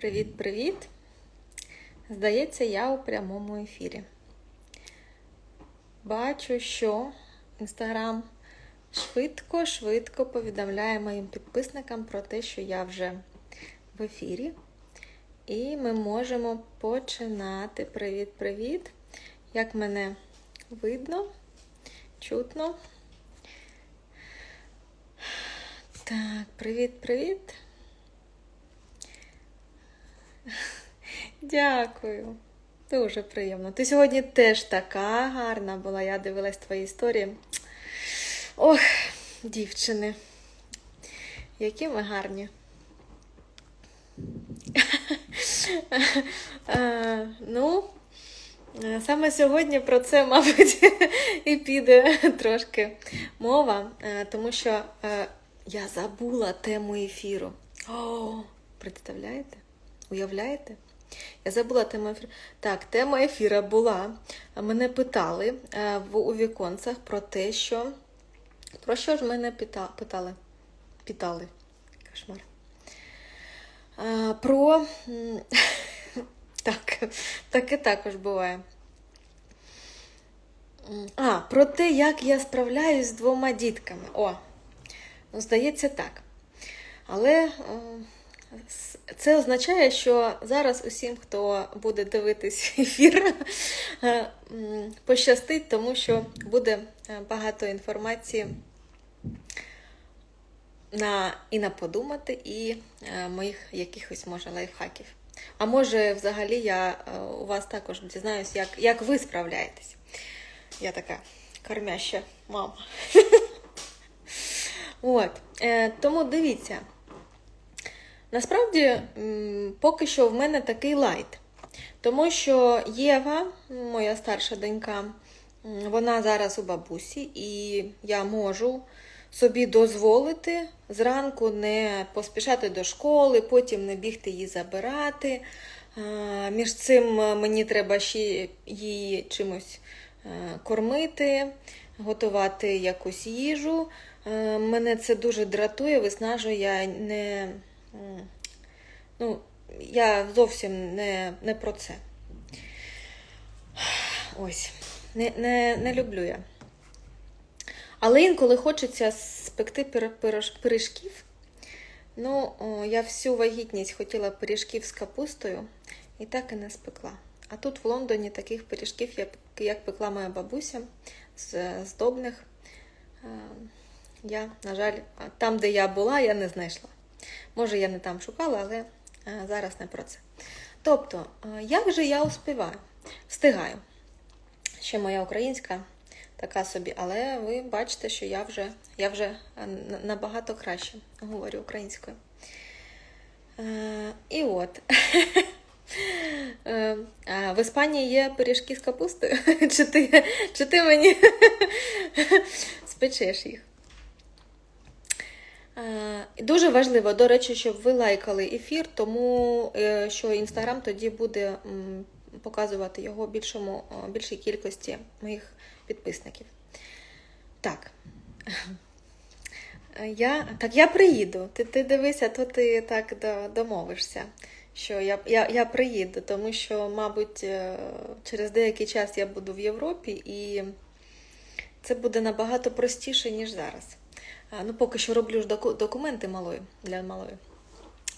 Привіт-привіт! Здається, я у прямому ефірі. Бачу, що Інстаграм швидко-швидко повідомляє моїм підписникам про те, що я вже в ефірі. І ми можемо починати. Привіт-привіт! Як мене видно, чутно. Так, привіт-привіт! Дякую. Дуже приємно. Ти сьогодні теж така гарна була. Я дивилась твої історії. Ох, дівчини. Які ми гарні. Е, Ну, саме сьогодні про це, мабуть, і піде трошки мова, е, тому що е, я забула тему ефіру. О, представляєте? Уявляєте? Я забула тему ефіру. Так, тема ефіра була. Мене питали е, в у віконцях про те, що. Про що ж мене пита... питали? Питали. Кошмар. Е, Про. м, Так, таке також буває. А, про те, як я справляюсь з двома дітками. О, ну, здається, так. Але. Це означає, що зараз усім, хто буде дивитись ефір, е, пощастить, тому що буде е, багато інформації на, і на подумати, і е, моїх якихось, може, лайфхаків. А може, взагалі, я у вас також дізнаюсь, як, як ви справляєтесь. Я така кормяща мама. От, тому дивіться. Насправді, поки що в мене такий лайт. Тому що Єва, моя старша донька, вона зараз у бабусі, і я можу собі дозволити зранку не поспішати до школи, потім не бігти її забирати. Між цим е, мені треба ще її чимось е, кормити, готувати якусь їжу. Е, Мене це дуже дратує, виснажує, я не. Ну, я зовсім не, не про це. Ось, не, не, не люблю я. Але інколи хочеться спекти пиріжків. Ну, я всю вагітність хотіла пиріжків з капустою і так і не спекла. А тут в Лондоні таких пиріжків, як, як пекла моя бабуся з здобних. е, Я, на жаль, там, де я була, я не знайшла. Може, я не там шукала, але е, зараз не про це. Тобто, е, як же я успіваю? Встигаю. Ще моя українська така собі, але ви бачите, що я вже, я вже е, набагато краще говорю українською. І от. В Іспанії є пиріжки з капустою? Чи ти, чи ти мені спечеш їх? Е, Дуже важливо, до речі, щоб ви лайкали ефір, тому е, що Інстаграм тоді буде показувати його більшому, більшій кількості моїх підписників. Так. Е, Я, так я приїду. Ти, ти дивися, то ти так домовишся, що я, я, я приїду, тому що, мабуть, е, через деякий час я буду в Європі і це буде набагато простіше, ніж зараз. Ну, поки що роблю ж документи малої для малої.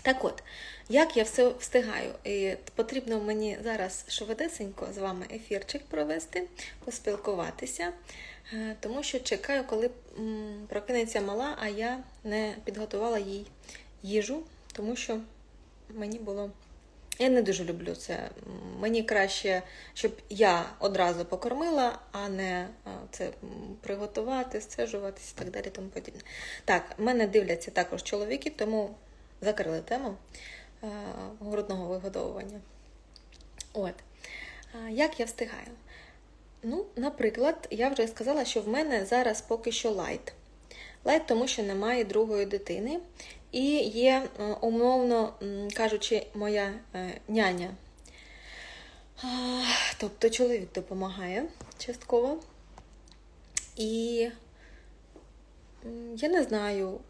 Так от, як я все встигаю? І потрібно мені зараз швидесенько з вами ефірчик провести, поспілкуватися, е, тому що чекаю, коли прокинеться мала, а я не підготувала їй їжу, тому що мені було. Я не дуже люблю це. Мені краще, щоб я одразу покормила, а не це приготувати, сцежуватись і так далі. Тому подібне. Так, мене дивляться також чоловіки, тому закрили тему е, грудного вигодовування. От. Як я встигаю? Ну, наприклад, я вже сказала, що в мене зараз поки що лайт. Лайт, тому що немає другої дитини. І є, е, умовно кажучи, моя е, няня. Тобто чоловік допомагає частково. І я не знаю,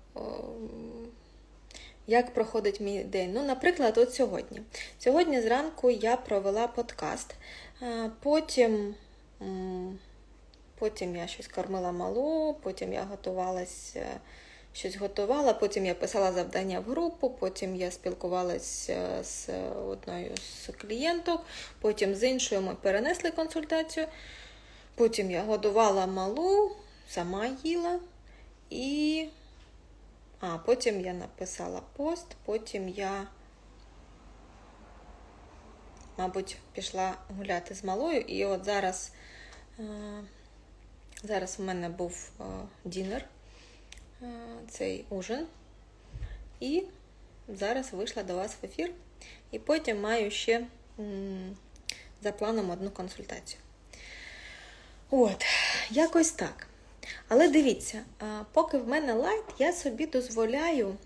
як проходить мій день. Ну, наприклад, от сьогодні. Сьогодні зранку я провела подкаст, е, потім. Потім я щось кормила малу, потім я готувалася, щось готувала, потім я писала завдання в групу, потім я спілкувалася з одною з клієнток, потім з іншою ми перенесли консультацію. Потім я годувала малу, сама їла і. А, потім я написала пост, потім я, мабуть, пішла гуляти з малою, і от зараз. е, Зараз у мене був е, дінер, е, цей ужин. І зараз вийшла до вас в ефір. І потім маю ще за планом одну консультацію. От, якось так. Але дивіться, е, поки в мене лайт, я собі дозволяю,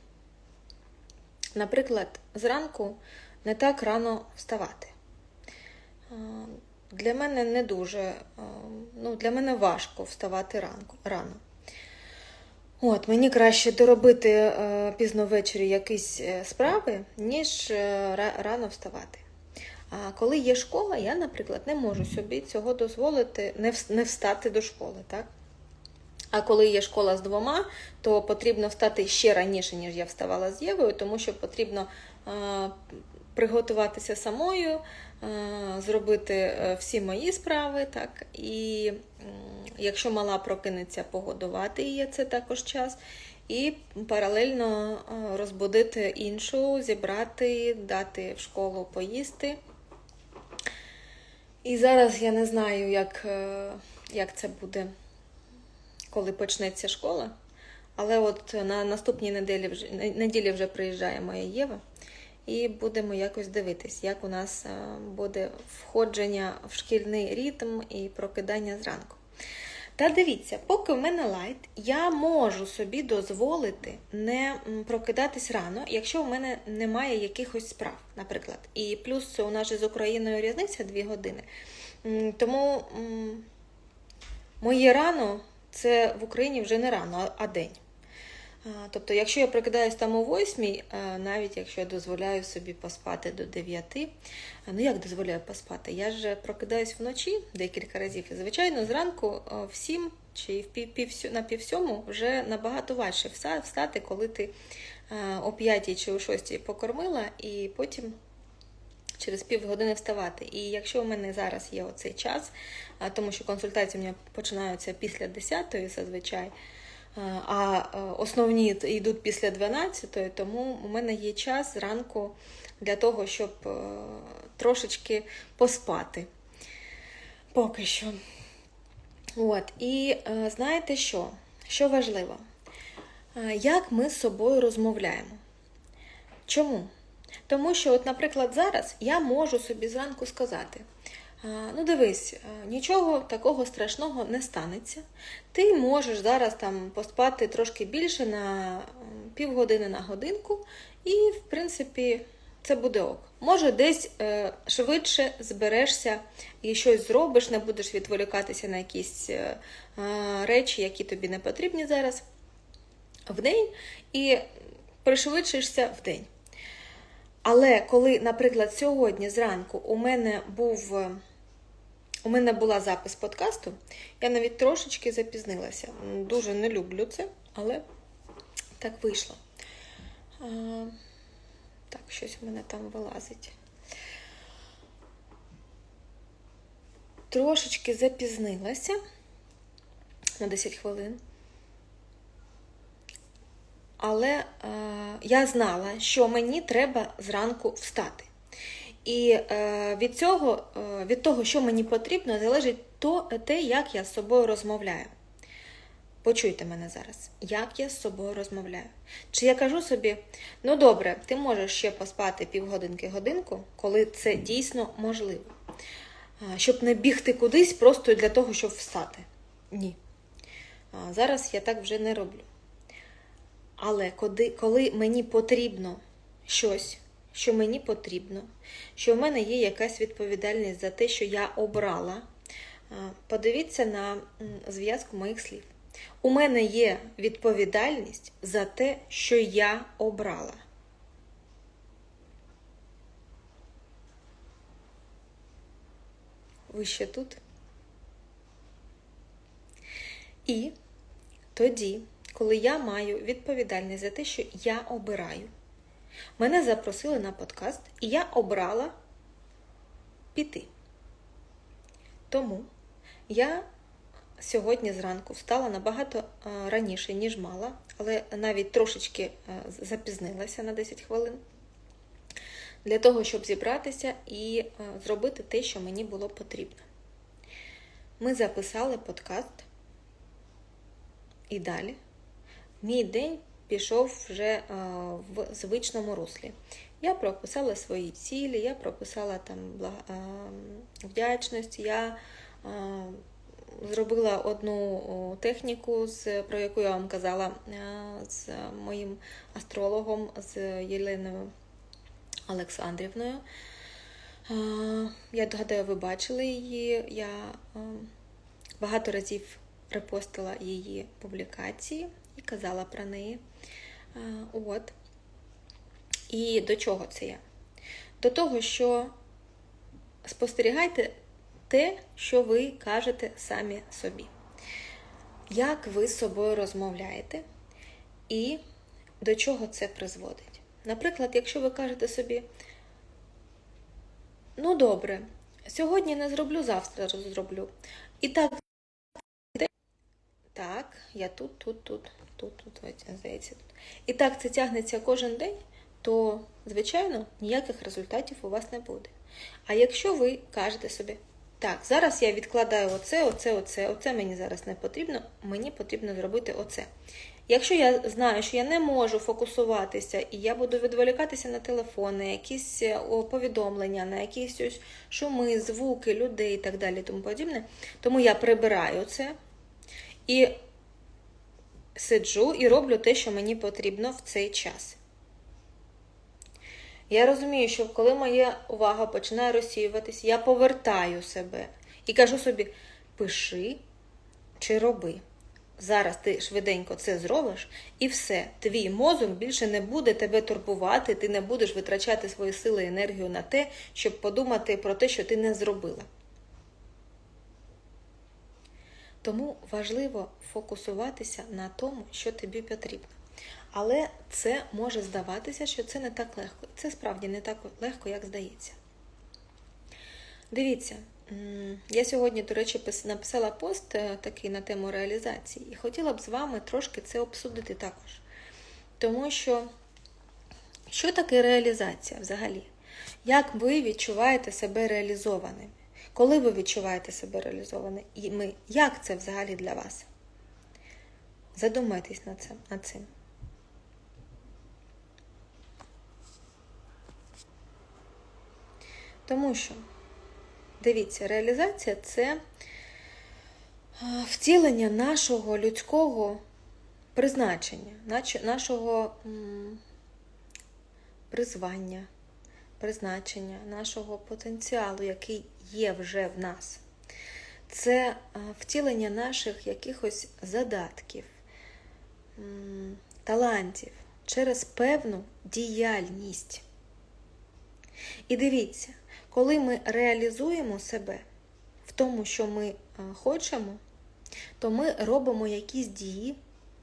наприклад, зранку не так рано вставати. Е, Для мене не дуже, е, ну, для мене важко вставати рано. От, мені краще доробити е, пізно ввечері якісь е, справи, ніж е, рано вставати. А коли є школа, я, наприклад, не можу собі цього дозволити не вс- не встати до школи, так? А коли є школа з двома, то потрібно встати ще раніше, ніж я вставала з Євою, тому що потрібно е, приготуватися самою, е, зробити е, всі мої справи, так, і якщо мала прокинеться, погодувати її, це також час. І паралельно е, розбудити іншу, зібрати, дати в школу поїсти. І зараз я не знаю, як, е, як це буде коли почнеться школа. Але от на наступній неділі неділі вже приїжджає моя Єва, і будемо якось дивитись, як у нас е, буде входження в шкільний ритм і прокидання зранку. Та дивіться, поки в мене лайт, я можу собі дозволити не прокидатись рано, якщо в мене немає якихось справ, наприклад. І плюс у нас же з Україною різниця 2 години. Тому моє рано це в Україні вже не рано, а день. Тобто, якщо я прокидаюсь там о 8, навіть якщо я дозволяю собі поспати до 9, ну як дозволяю поспати? Я ж прокидаюсь вночі декілька разів. І, звичайно, зранку в 7 чи в пів, на пів сьому вже набагато важче встати, коли ти о 5 чи о 6 покормила, і потім через півгодини вставати. І якщо у мене зараз є оцей час, тому що консультації у мене починаються після 10 зазвичай, а, а е, основні йдуть після 12, тому у мене є час зранку для того, щоб е, трошечки поспати. Поки що. От, і е, знаєте що? Що важливо? Е, Як ми з собою розмовляємо? Чому? Тому що, от, наприклад, зараз я можу собі зранку сказати: «А, ну дивись, нічого такого страшного не станеться. Ти можеш зараз там поспати трошки більше на півгодини на годинку, і, в принципі, це буде ок. Може, десь е, швидше зберешся і щось зробиш, не будеш відволікатися на якісь е, е, речі, які тобі не потрібні зараз в день, і пришвидшишся в день. Але коли, наприклад, сьогодні зранку у мене був е, у мене була запис подкасту, я навіть трошечки запізнилася. Дуже не люблю це, але так вийшло. А, так, щось у мене там вилазить. Трошечки запізнилася на 10 хвилин. Але е, я знала, що мені треба зранку встати. І е, від цього, е, від того, що мені потрібно, залежить то, те, як я з собою розмовляю. Почуйте мене зараз, як я з собою розмовляю. Чи я кажу собі, ну добре, ти можеш ще поспати півгодинки-годинку, коли це дійсно можливо. Щоб не бігти кудись просто для того, щоб встати. Ні. Зараз я так вже не роблю. Але коли, коли мені потрібно щось, що мені потрібно, що в мене є якась відповідальність за те, що я обрала. Е, подивіться на зв'язку моїх слів. У мене є відповідальність за те, що я обрала. Ви ще тут? І тоді, коли я маю відповідальність за те, що я обираю, мене запросили на подкаст, і я обрала піти. Тому я сьогодні зранку встала набагато е, раніше, ніж мала, але навіть трошечки е, запізнилася на 10 хвилин для того, щоб зібратися і е, зробити те, що мені було потрібно. Ми записали подкаст і далі. Мій день пішов вже в звичному руслі. Я прописала свої цілі, я прописала там вдячність, я зробила одну техніку, про яку я вам казала з моїм астрологом, з Єленою Олександрівною. Я гадаю, ви бачили її. Я багато разів репостила її публікації і казала про неї. От. І до чого це я? До того, що спостерігайте те, що ви кажете самі собі. Як ви з собою розмовляєте і до чого це призводить? Наприклад, якщо ви кажете собі, ну добре, сьогодні не зроблю, завтра зроблю. І так, так, я тут, тут, тут, тут, тут, здається. І так це тягнеться кожен день, то, звичайно, ніяких результатів у вас не буде. А якщо ви кажете собі, так, зараз я відкладаю оце, оце, оце, оце мені зараз не потрібно, мені потрібно зробити оце. Якщо я знаю, що я не можу фокусуватися, і я буду відволікатися на телефон, на якісь е, повідомлення, на якісь ось шуми, звуки, людей і так далі, тому подібне, тому я прибираю це і сиджу і роблю те, що мені потрібно в цей час. Я розумію, що коли моя увага починає розсіюватись, я повертаю себе і кажу собі: пиши чи роби. Зараз ти швиденько це зробиш, і все, твій мозок більше не буде тебе турбувати, ти не будеш витрачати свої сили і енергію на те, щоб подумати про те, що ти не зробила. Тому важливо фокусуватися на тому, що тобі потрібно. Але це може здаватися, що це не так легко. Це справді не так легко, як здається. Дивіться, я сьогодні, до речі, написала пост е, такий на тему реалізації, і хотіла б з вами трошки це обсудити також. Тому що, що таке реалізація взагалі? Як ви відчуваєте себе реалізованими? Коли ви відчуваєте себе реалізованими, як це взагалі для вас? Задумайтесь над цим. Тому що, дивіться, реалізація це втілення нашого людського призначення, нашого призвання, призначення, нашого потенціалу, який є вже в нас. Це втілення наших якихось задатків, талантів через певну діяльність. І дивіться, коли ми реалізуємо себе в тому, що ми е, хочемо, то ми робимо якісь дії,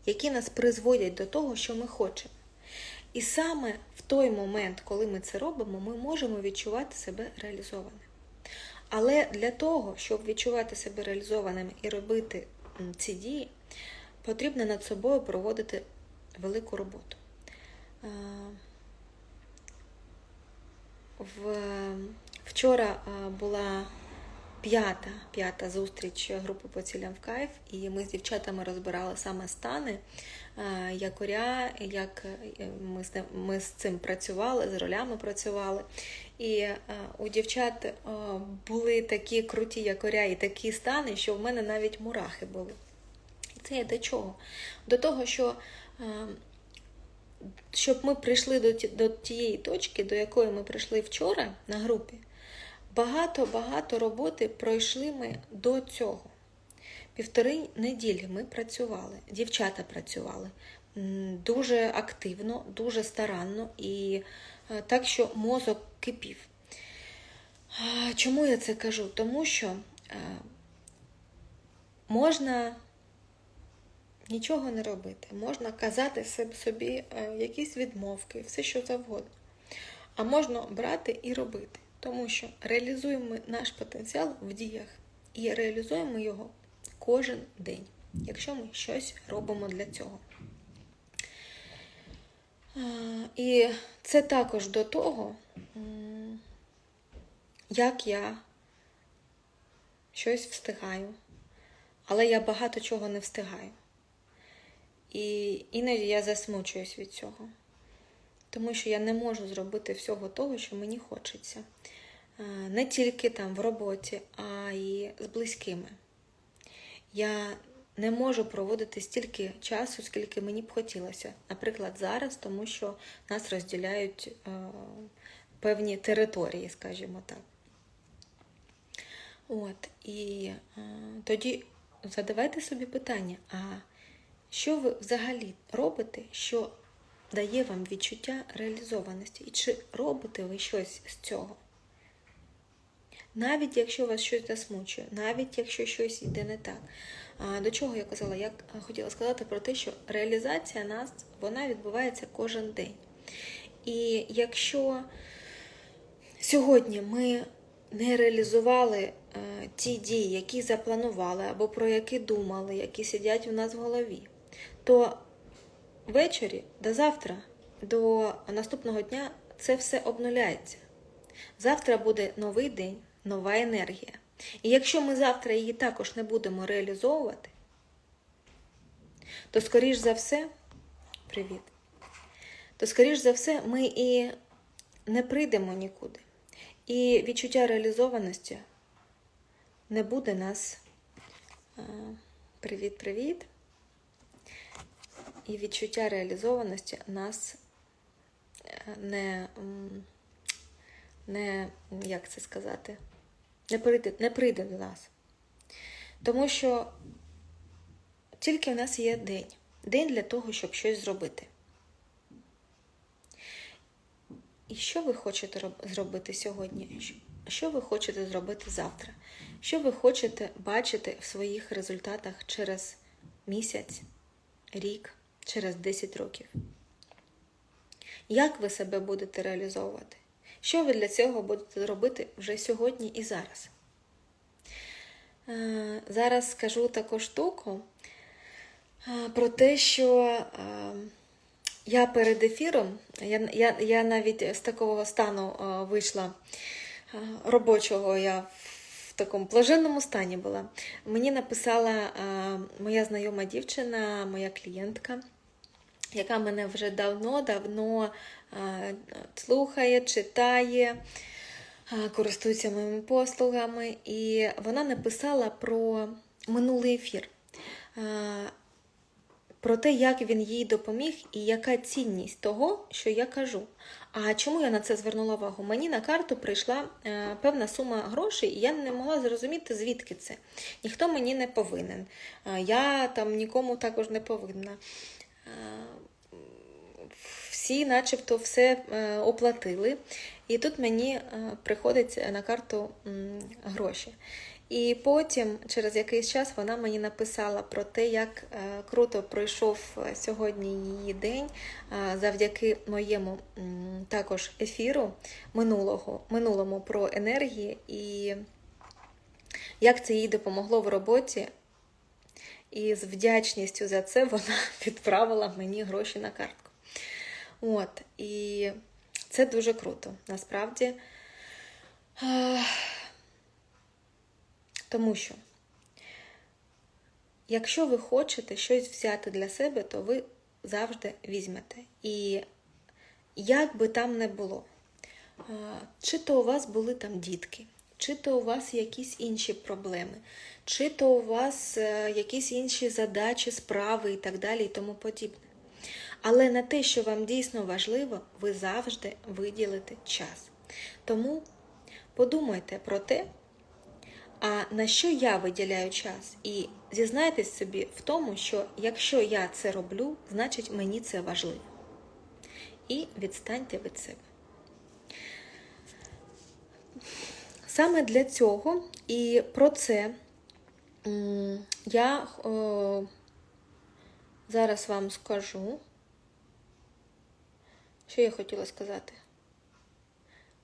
які нас призводять до того, що ми хочемо. І саме в той момент, коли ми це робимо, ми можемо відчувати себе реалізованим. Але для того, щоб відчувати себе реалізованим і робити ці дії, потрібно над собою проводити велику роботу. Вчора була п'ята п'ята зустріч групи по цілям в кайф, і ми з дівчатами розбирали саме стани якоря, як е, ми з ми з цим працювали, з ролями працювали. І у дівчат були такі круті якоря і такі стани, що в мене навіть мурахи були. І це є до чого? До того, що щоб ми прийшли до тієї точки, до якої ми прийшли вчора на групі. Багато-багато роботи пройшли ми до цього. Півтори неділі ми працювали, дівчата працювали дуже активно, дуже старанно і е, так, що мозок кипів. Чому я це кажу? Тому що е, можна нічого не робити, можна казати собі е, якісь відмовки, все що завгодно. А можна брати і робити, тому що реалізуємо наш потенціал в діях і реалізуємо його кожен день, якщо ми щось робимо для цього. І це також до того, як я щось встигаю, але я багато чого не встигаю. І іноді я засмучуюсь від цього, тому що я не можу зробити всього того, що мені хочеться. Не тільки там в роботі, а й з близькими. Я не можу проводити стільки часу, скільки мені б хотілося. Наприклад, зараз, тому що нас розділяють е, певні території, скажімо так. От, і е, тоді задавайте собі питання, а що ви взагалі робите, що дає вам відчуття реалізованості? І чи робите ви щось з цього? Навіть якщо вас щось засмучує, навіть якщо щось йде не так. До чого я казала? Я хотіла сказати про те, що реалізація нас вона відбувається кожен день. І якщо сьогодні ми не реалізували е, ті дії, які запланували, або про які думали, які сидять у нас в голові, то ввечері до завтра, до наступного дня це все обнуляється. Завтра буде новий день, нова енергія. І якщо ми завтра її також не будемо реалізовувати, то, скоріш за все, привіт, то, скоріш за все, ми і не прийдемо нікуди. І відчуття реалізованості не буде нас. Привіт-привіт. І відчуття реалізованості нас е, не, не як це сказати, не прийде, не прийде до нас. Тому що тільки в нас є день. День для того, щоб щось зробити. І що ви хочете зробити сьогодні? Що ви хочете зробити завтра? Що ви хочете бачити в своїх результатах через місяць, рік, через 10 років? Як ви себе будете реалізовувати? Що ви для цього будете робити вже сьогодні і зараз? Е, Зараз скажу таку штуку е, про те, що е, я перед ефіром, я, я, я навіть з такого стану вийшла робочого, я в такому блаженному стані була. Мені написала моя знайома дівчина, моя клієнтка, яка мене вже давно-давно слухає, читає, користується моїми послугами. І вона написала про минулий ефір. Про те, як він їй допоміг і яка цінність того, що я кажу. А чому я на це звернула увагу? Мені на карту прийшла е, певна сума грошей, і я не могла зрозуміти, звідки це. Ніхто мені не повинен. Е, я там нікому також не повинна. Всі, начебто, все е, оплатили. І тут мені е, приходить на карту гроші. І потім, через якийсь час, вона мені написала про те, як е, круто пройшов сьогодні її день завдяки моєму також ефіру минулого, минулому про енергії, і як це їй допомогло в роботі. І з вдячністю за це вона відправила мені гроші на картку. От, і це дуже круто, насправді. Тому що, якщо ви хочете щось взяти для себе, то ви завжди візьмете. І як би там не було, чи то у вас були там дітки, чи то у вас якісь інші проблеми, чи то у вас е, якісь інші задачі, справи і так далі, і тому подібне. Але на те, що вам дійсно важливо, ви завжди виділите час. Тому подумайте про те, а на що я виділяю час? І зізнайтесь собі в тому, що якщо я це роблю, значить мені це важливо. І відстаньте від себе. Саме для цього і про це я е, зараз вам скажу. Що я хотіла сказати?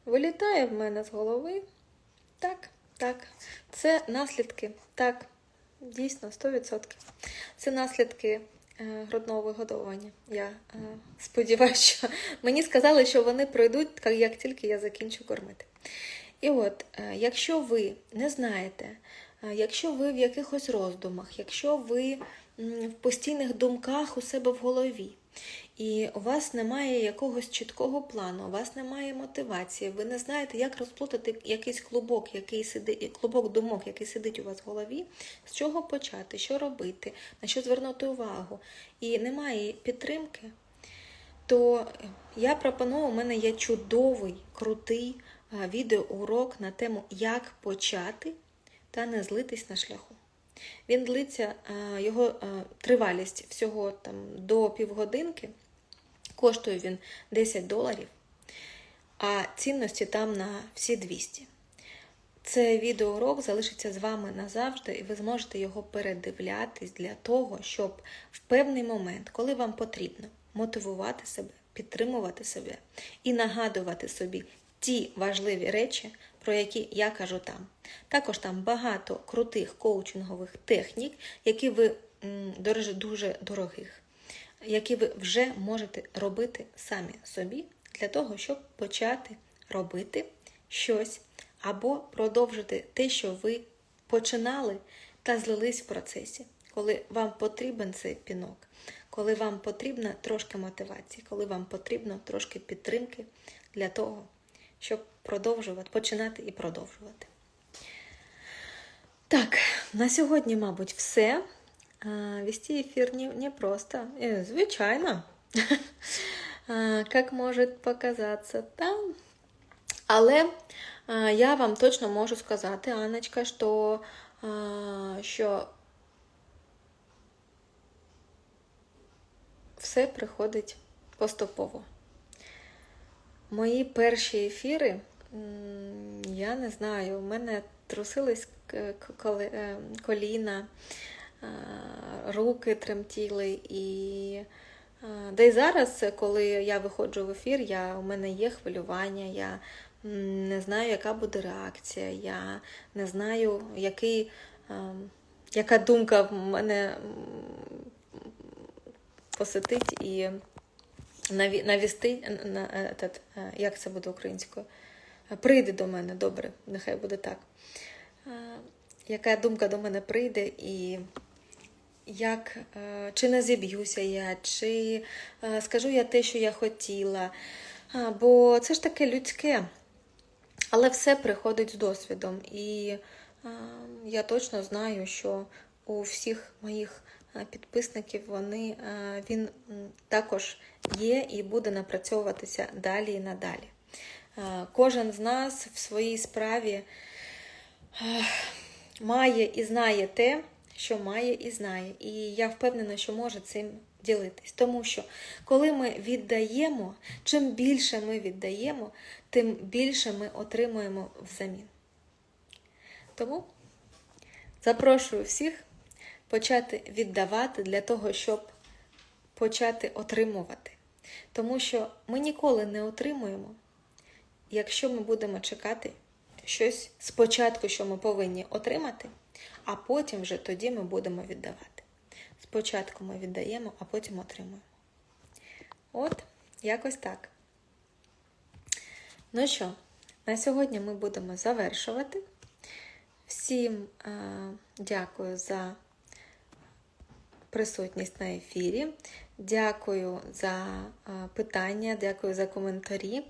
Вилітає в мене з голови. Так, так. Це наслідки. Так, дійсно, 100%. Це наслідки е, грудного вигодовування. Я е, сподіваюся, що мені сказали, що вони пройдуть, як тільки я закінчу кормити. І от, е, якщо ви не знаєте, е, якщо ви в якихось роздумах, якщо ви в постійних думках у себе в голові, і у вас немає якогось чіткого плану, у вас немає мотивації, ви не знаєте, як розплутати якийсь клубок, який сидить, клубок думок, який сидить у вас в голові, з чого почати, що робити, на що звернути увагу, і немає підтримки, то я пропоную, у мене є чудовий, крутий відеоурок на тему, як почати та не злитись на шляху. Він длиться, його тривалість всього там до півгодинки. Коштує він 10 доларів, а цінності там на всі 200. Цей відеоурок залишиться з вами назавжди, і ви зможете його передивлятись для того, щоб в певний момент, коли вам потрібно мотивувати себе, підтримувати себе і нагадувати собі ті важливі речі, про які я кажу там. Також там багато крутих коучингових технік, які ви дуже дуже дорогих, які ви вже можете робити самі собі для того, щоб почати робити щось або продовжити те, що ви починали та злились в процесі, коли вам потрібен цей пінок, коли вам потрібна трошки мотивації, коли вам потрібно трошки підтримки для того, щоб продовжувати, починати і продовжувати. Так, на сьогодні, мабуть, все. Вести эфир не, не просто. Э, Звичайно. А, Как может показаться там. Але я вам точно можу сказати, Анночка, що, що все приходить поступово. Мої перші ефіри, я не знаю, у мене трусились е, коліна, руки тремтіли. І да й зараз, коли я виходжу в ефір, я, у мене є хвилювання, я не знаю, яка буде реакція, я не знаю, який, яка думка в мене посетить і наві- навісти, на, е, тет, е, як це буде українською? Е, Прийде до мене, добре, нехай буде так. Е, Яка думка до мене прийде, і як, е, чи не зіб'юся я, чи е, скажу я те, що я хотіла. Бо це ж таке людське, але все приходить з досвідом. І е, я точно знаю, що у всіх моїх е, підписників вони, е, він також є і буде напрацьовуватися далі і надалі. Е, Кожен з нас в своїй справі е, має і знає те, що має і знає. І я впевнена, що може цим ділитись. Тому що коли ми віддаємо, чим більше ми віддаємо, тим більше ми отримуємо взамін. Тому запрошую всіх почати віддавати для того, щоб почати отримувати. Тому що ми ніколи не отримуємо, якщо ми будемо чекати щось спочатку, що ми повинні отримати, а потім вже тоді ми будемо віддавати. Спочатку ми віддаємо, а потім отримуємо. От, якось так. Ну що, на сьогодні ми будемо завершувати. Всім е, дякую за присутність на ефірі. Дякую за е, питання, дякую за коментарі.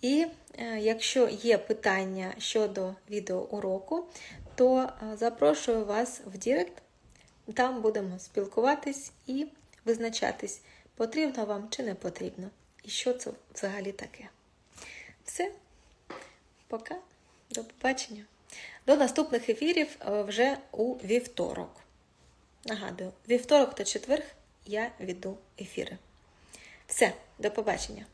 І е, якщо є питання щодо відеоуроку, то е, запрошую вас в Дірект. Там будемо спілкуватись і визначатись, потрібно вам чи не потрібно. І що це взагалі таке. Все, пока, до побачення. До наступних ефірів вже у вівторок. Нагадую, вівторок та четверг я веду ефіри. Все, до побачення.